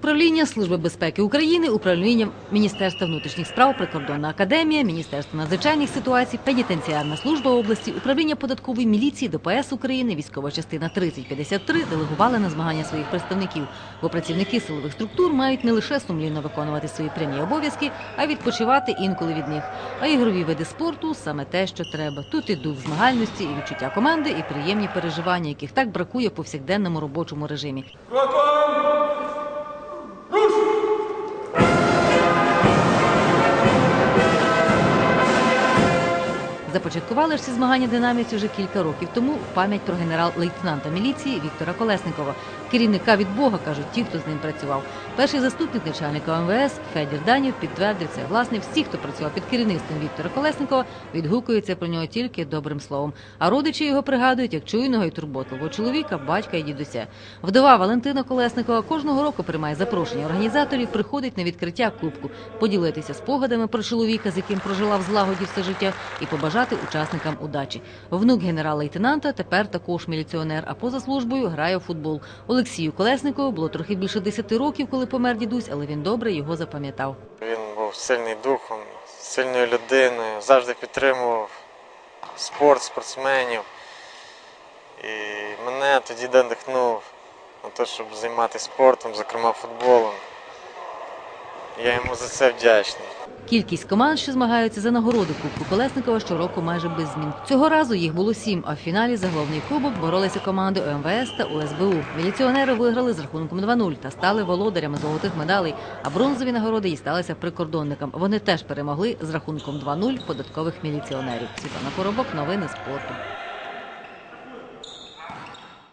управління Служби безпеки України, управління Міністерства внутрішніх справ, прикордонна академія, Міністерство надзвичайних ситуацій, пенітенціарна служба області, управління податкової міліції, ДПС України, військова частина 3053 делегували на змагання своїх представників, бо працівники силових структур мають не лише сумлінно виконувати свої прямі обов'язки, а відпочивати інколи від них. А ігрові види спорту саме те, що треба. Тут і дух змагальності, і відчуття команди, і приємні переживання, яких так бракує в повсякденному робочому режимі. Започаткували ж ці змагання динаміці вже кілька років тому в пам'ять про генерал-лейтенанта міліції Віктора Колесникова, керівника від Бога, кажуть ті, хто з ним працював. Перший заступник начальника МВС Федір Данів підтвердив це. Власне, всі, хто працював під керівництвом Віктора Колесникова, відгукуються про нього тільки добрим словом. А родичі його пригадують як чуйного і турботливого чоловіка, батька і дідуся. Вдова Валентина Колесникова кожного року приймає запрошення організаторів, приходить на відкриття кубку, поділитися спогадами про чоловіка, з яким прожила в злагоді все життя, і побажати учасникам удачі. Внук генерал-лейтенанта тепер також міліціонер, а поза службою грає у футбол. Олексію Колесникову було трохи більше 10 років, коли помер дідусь, але він добре його запам'ятав. Він був сильний духом, сильною людиною, завжди підтримував спорт, спортсменів. І мене тоді надихнув на те, щоб займатися спортом, зокрема футболом. Я йому за це вдячний. Кількість команд, що змагаються за нагороду Кубку Колесникова, щороку майже без змін. Цього разу їх було сім, а в фіналі за головний кубок боролися команди ОМВС та УСБУ. Міліціонери виграли з рахунком 2-0 та стали володарями золотих медалей. А бронзові нагороди дісталися прикордонникам. Вони теж перемогли з рахунком 2-0 податкових міліціонерів. Світлана Поробок, новини спорту.